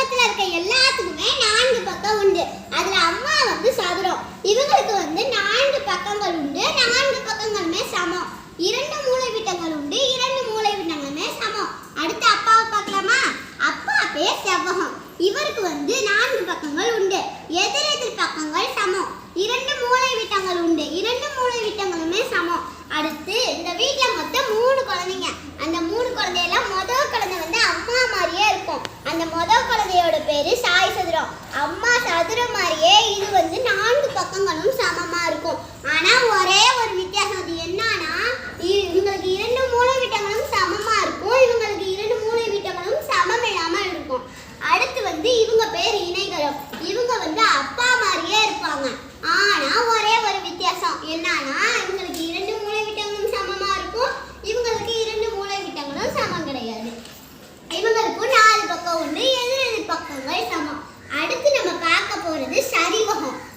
குடும்பத்துல இருக்க எல்லாத்துக்குமே நான்கு பக்கம் உண்டு. அதுல அம்மா வந்து சதுரம். இவங்களுக்கு வந்து நான்கு பக்கங்கள் உண்டு. நான்கு பக்கங்களுமே சமம். இரண்டு மூளைவிட்டங்கள் உண்டு. இரண்டு மூளைவிட்டங்களுமே சமம். அடுத்து அப்பாவை பார்க்கலாமா? அப்பா பேர் செவ்வகம். இவருக்கு வந்து நான்கு பக்கங்கள் உண்டு. எதிர் எதிர் பக்கங்கள் சமம். இரண்டு மூளைவிட்டங்கள் உண்டு. இரண்டு மூளைவிட்டங்களும் முதல் குழந்தையோட பேரு சாய் சதுரம். அம்மா சதுரம் மாதிரியே இது வந்து நான்கு பக்கங்களும் சமமா இருக்கும். ஆனா ஒரே ஒரு வித்தியாசம். அது என்னன்னா இ- இவங்களுக்கு இரண்டு மூளை விட்டங்களும் சமமா இருக்கும். இவங்களுக்கு இரண்டு மூளை விட்டங்களும் சமம் இல்லாமல் இருக்கும். அடுத்து வந்து இவங்க பேர் இணைகரம். இவங்க வந்து அப்பா மாதிரியே இருப்பாங்க. ஆனா ஒரே ஒரு வித்தியாசம் என்னன்னா இவங்களுக்கு இரண்டு மூளை விட்டங்களும் சமமா இருக்கும் இவங்களுக்கு இரண்டு மூளை விட்டங்களும் சமம் கிடையாது இவங்களுக்கும் நாலு பக்கம் உண்டு எதிர் எதிர் பக்கங்கள் சமம் அடுத்து